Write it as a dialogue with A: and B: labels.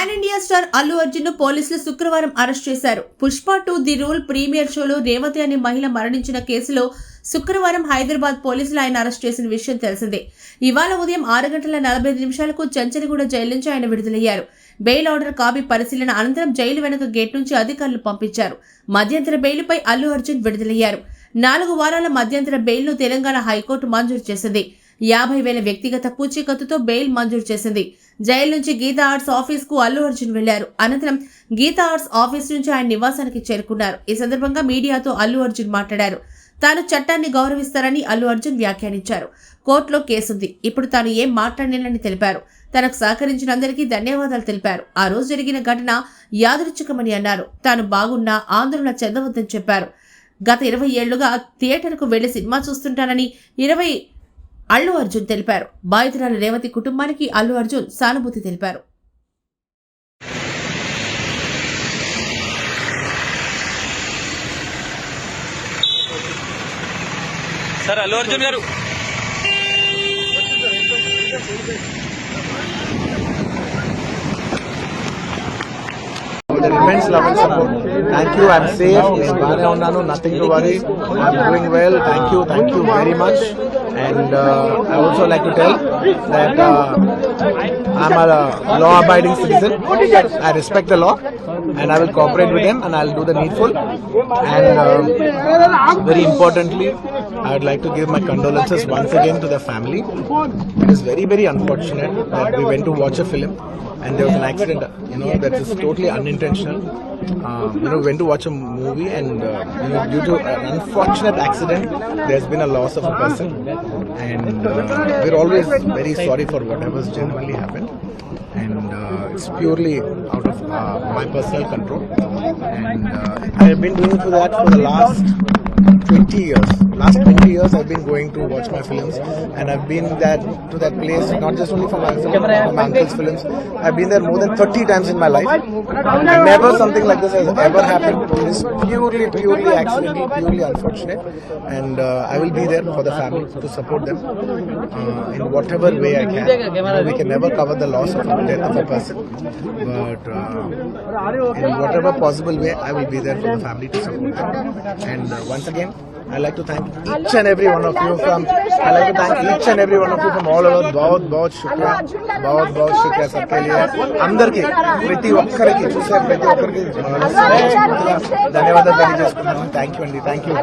A: అన్ India star Allu అర్జున్ను పోలీసులు శుక్రవారం అరెస్ట్ చేశారు. Pushpa two the rule premiere షోలో రేవతి అనే మహిళ మరణించిన కేసులో శుక్రవారం హైదరాబాద్ పోలీసులు ఆయన అరెస్ట్ చేసిన విషయం తెలిసిందే. ఇవాళ ఉదయం ఆరు గంటల నలభై ఐదు నిమిషాలకు చంచలగూడ జైలు నుంచి ఆయన విడుదలయ్యారు. బెయిల్ ఆర్డర్ కాపీ పరిశీలన అనంతరం జైలు వెనుక గేట్ నుంచి అధికారులు పంపించారు. మధ్యంతర బెయిలుపై అల్లు అర్జున్ విడుదలయ్యారు. నాలుగు వారాల మధ్యంతర బెయిల్ను తెలంగాణ హైకోర్టు మంజూరు చేసింది. యాభై వేల వ్యక్తిగత పూచీకత్తుతో బెయిల్ మంజూరు చేసింది. జైలు నుంచి గీతా ఆర్ట్స్ ఆఫీస్కు అల్లు అర్జున్ వెళ్ళారు. అనంతరం గీతా ఆర్ట్స్ ఆఫీస్ నుంచి ఆయన నివాసానికి చేరుకున్నారు. ఈ సందర్భంగా మీడియాతో అల్లు అర్జున్ మాట్లాడారు. తాను చట్టాన్ని గౌరవిస్తారని అల్లు అర్జున్ వ్యాఖ్యానించారు. కోర్టులో కేసుంది. ఇప్పుడు తాను ఏం మాట్లాడలేనని తెలిపారు. తనకు సహకరించినందరికీ ధన్యవాదాలు తెలిపారు. ఆ రోజు జరిగిన ఘటన యాదృచ్ఛికమని అన్నారు. తాను బాగున్నా ఆందోళన చెందవద్దని చెప్పారు. గత ఇరవై ఏళ్ళుగా థియేటర్కు వెళ్ళి సినిమా చూస్తుంటానని ఇరవై అల్లు అర్జున్ తెలిపారు. బాధితురాలు రేవతి కుటుంబానికి అల్లు అర్జున్ సానుభూతి తెలిపారు.
B: సార్ అల్లు అర్జున్ గారు.
C: the immense love and support. Thank you. I'm safe. నేను బాగానే ఉన్నాను nothing to worry I'm doing well thank you thank you very much and I also like to tell that I'm law abiding citizen. I respect the law and I will cooperate with them and I'll do the needful. And um, very importantly, I would like to give my condolences once again to the family. It is very, very unfortunate that we went to watch a film and there was an accident, you know, that is totally unintentional. Um, you know, we went to watch a movie and, uh, you know, due to an unfortunate accident, there's been a loss of a person. And uh, we're always very sorry for whatever's genuinely happened. And uh, it's purely out of uh, my personal control. And uh, I've been doing for that for the last 20 years. Last 20 years, I've been going to watch my films, and I've been that to that place not just only for my, film, my uncle's films. I've been there more than 30 times in my life. Never something like this has ever happened. It is purely, purely accidental, purely unfortunate, and uh, I will be there for the family to support them uh, in whatever way I can. You know, we can never cover the loss of the death of a person, but uh, in whatever possible way, I will be there for the family to support them. And uh, once again, I like to thank each and every one of you from. I like to thank each and every one of you from all over. बहुत बहुत शुक्रिया बहुत बहुत शुक्रिया सबके लिए అందరికీ ప్రతి ఒక్కరికి చూసే ప్రతి ఒక్కరికి మనస్ఫూర్తిగా ధన్యవాదాలు తెలియజేసుకున్నాను థ్యాంక్ యూ అండి థ్యాంక్ యూ